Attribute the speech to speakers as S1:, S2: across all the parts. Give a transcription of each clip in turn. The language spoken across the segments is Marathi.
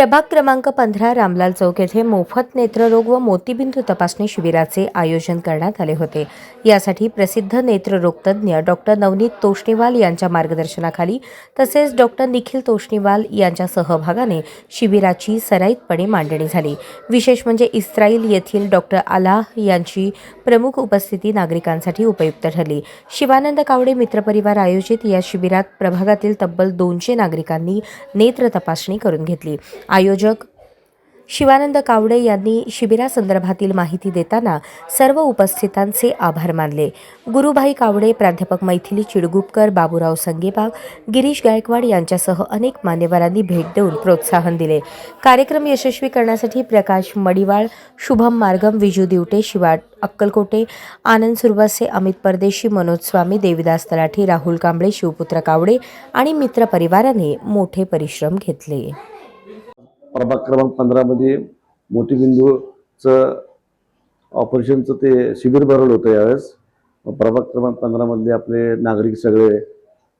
S1: प्रभाग क्रमांक पंधरा रामलाल चौक येथे मोफत नेत्ररोग व मोतीबिंदू तपासणी शिबिराचे आयोजन करण्यात आले होते. यासाठी प्रसिद्ध नेत्ररोगतज्ञ डॉक्टर नवनीत तोष्णीवाल यांच्या मार्गदर्शनाखाली तसेच डॉक्टर निखिल तोष्णीवाल यांच्या सहभागाने शिबिराची सराईतपणे मांडणी झाली. विशेष म्हणजे इस्रायल येथील डॉक्टर आलाह यांची प्रमुख उपस्थिती नागरिकांसाठी उपयुक्त ठरली. शिवानंद कावडे मित्रपरिवार आयोजित या शिबिरात प्रभागातील तब्बल दोनशे नागरिकांनी नेत्र तपासणी करून घेतली. आयोजक शिवानंद कावडे यांनी शिबिरासंदर्भातील माहिती देताना सर्व उपस्थितांचे आभार मानले. गुरुभाई कावडे प्राध्यापक मैथिली चिडगुपकर बाबूराव संगेबाग गिरीश गायकवाड यांच्यासह अनेक मान्यवरांनी भेट देऊन प्रोत्साहन दिले. कार्यक्रम यशस्वी करण्यासाठी प्रकाश मडिवाळ शुभम मार्गम विजू दिवटे शिवा अक्कलकोटे आनंद सुरवसे अमित परदेशी मनोज स्वामी देविदास तलाठी राहुल कांबळे शिवपुत्र कावडे आणि मित्र परिवाराने मोठे परिश्रम घेतले.
S2: प्रभाग क्रमांक पंधरामध्ये मोतीबिंदूचं ऑपरेशनचं ते शिबिर भरवलं होतं यावेळेस. प्रभाग क्रमांक पंधरामधले आपले नागरिक सगळे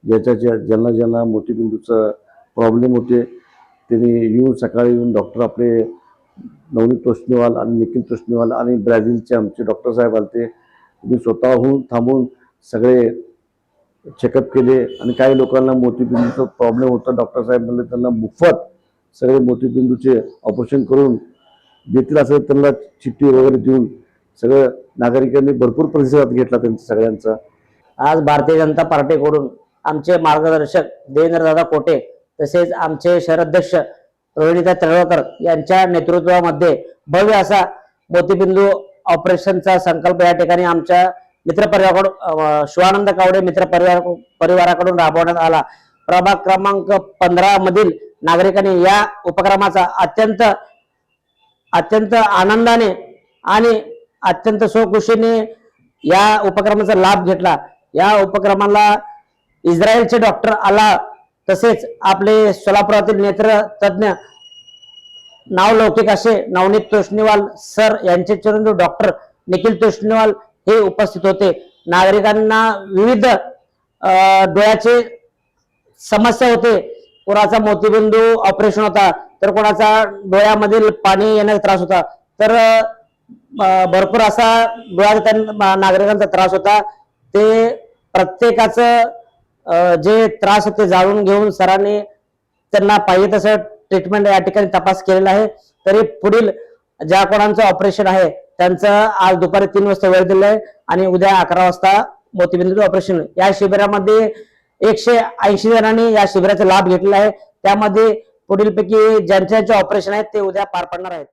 S2: ज्याच्या ज्या ज्यांना ज्यांना मोतीबिंदूचं प्रॉब्लेम होते त्यांनी येऊन सकाळी येऊन डॉक्टर आपले नवनीत तोष्णीवाल आणि निखिल तोष्णीवाल आणि ब्राझीलचे आमचे डॉक्टर साहेब आलते. तुम्ही स्वतःहून थांबून सगळे चेकअप केले आणि काही लोकांना मोतीबिंदूचा प्रॉब्लेम होता. डॉक्टर साहेब म्हणले त्यांना मोफत सगळे मोतीबिंदूचे ऑपरेशन करून देतील असं त्यांना चिठ्ठी वगैरे देऊन सगळं नागरिकांनी भरपूर प्रतिसाद घेतला त्यांचा सगळ्यांचा.
S3: आज भारतीय जनता पार्टीकडून आमचे मार्गदर्शक देवेंद्रदादा कोटे तसेच आमचे शहराध्यक्ष रोहिणीता तळवकर यांच्या नेतृत्वामध्ये भव्य असा मोतीबिंदू ऑपरेशनचा संकल्प या ठिकाणी आमच्या मित्रपरिवाराकडून शिवानंद कावडे मित्र परिवार परिवाराकडून राबवण्यात आला. प्रभाग क्रमांक पंधरा मधील नागरिकांनी या उपक्रमाचा अत्यंत अत्यंत आनंदाने आणि अत्यंत स्वखुशीने या उपक्रमाचा लाभ घेतला. या उपक्रमाला इस्रायलचे डॉक्टर आला तसेच आपले सोलापुरातील नेत्र तज्ज्ञ नावलौकिक असे नवनीत तोष्णीवाल सर यांचे चरण डॉक्टर निखिल तोष्णीवाल हे उपस्थित होते. नागरिकांना विविध अं, डोळ्याचे समस्या होते. कोणाचा मोतीबिंदू ऑपरेशन होता तर कोणाचा डोळ्यामधील पाणी येण्याचा त्रास होता तर भरपूर असा डोळ्याचा त्यांना नागरिकांचा त्रास होता. ते प्रत्येकाचं जे त्रास होते जाणून घेऊन सरांनी त्यांना पाहिजे तसं ट्रीटमेंट या ठिकाणी तपास केलेला आहे. तरी पुढील ज्या कोणाचं ऑपरेशन आहे त्यांचं आज दुपारी तीन वाजता वेळ दिलं आहे आणि उद्या अकरा वाजता मोतीबिंदू ऑपरेशन या शिबिरामध्ये एकशे ऐंशी जणांनी या शिबिराचा लाभ घेतलेला आहे. त्यामध्ये पुढील पैकी ज्यांच्या ज्यांचे ऑपरेशन आहेत ते उद्या पार पडणार आहेत.